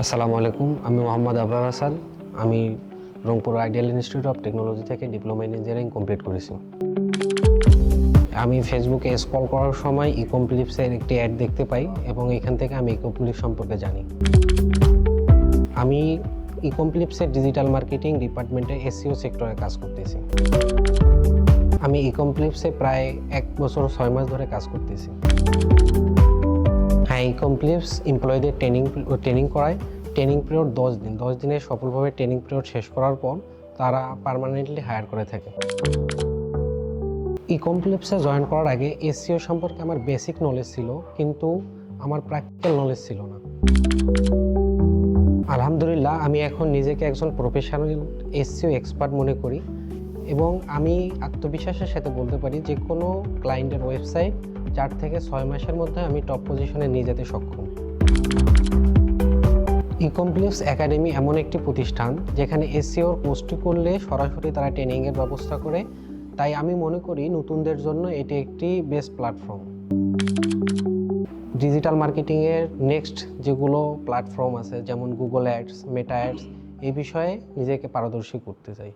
আমি মোহাম্মদ আবরার হাসান। আমি Rangpur ideal institute of technology থেকে ডিপ্লোমা ইন ইঞ্জিনিয়ারিং কমপ্লিট করেছি। আমি ফেসবুকে স্ক্রল করার সময় ইকমপ্লিপসের একটি অ্যাড দেখতে পাই এবং এখান থেকে আমি ইকমপ্লিপ সম্পর্কে জানি। আমি ইকমপ্লিপসের ডিজিটাল মার্কেটিং ডিপার্টমেন্টে এসিও সেক্টরে কাজ করতেছি। আমি ইকমপ্লিপসে প্রায় এক বছর ছয় মাস ধরে কাজ করতেছি। ইকমপ্লিপস এমপ্লয়ীদের ট্রেনিং ট্রেনিং করায়। ট্রেনিং পিরিয়ড দশ দিন। দশ দিনে সফলভাবে ট্রেনিং পিরিয়ড শেষ করার পর তারা পার্মানেন্টলি হায়ার করে থাকে। ই কমপ্লেক্সে জয়েন করার আগে এসিও সম্পর্কে আমার বেসিক নলেজ ছিল, কিন্তু আমার প্র্যাকটিক্যাল নলেজ ছিল না। আলহামদুলিল্লাহ, আমি এখন নিজেকে একজন প্রফেশনাল এসিও এক্সপার্ট মনে করি এবং আমি আত্মবিশ্বাসের সাথে বলতে পারি যে কোনো ক্লায়েন্টের ওয়েবসাইট চার থেকে ছয় মাসের মধ্যে আমি টপ পজিশনে নিয়ে যেতে সক্ষম। ইকমপ্লেক্স একাডেমি এমন একটি প্রতিষ্ঠান যেখানে এসিওর কোর্সটি করলে সরাসরি তারা ট্রেনিংয়ের ব্যবস্থা করে। তাই আমি মনে করি নতুনদের জন্য এটি একটি বেস্ট প্ল্যাটফর্ম ডিজিটাল মার্কেটিংয়ের নেক্সট যেগুলো প্ল্যাটফর্ম আছে, যেমন গুগল অ্যাডস মেটা অ্যাডস এই বিষয়ে নিজেকে পারদর্শী করতে চাই।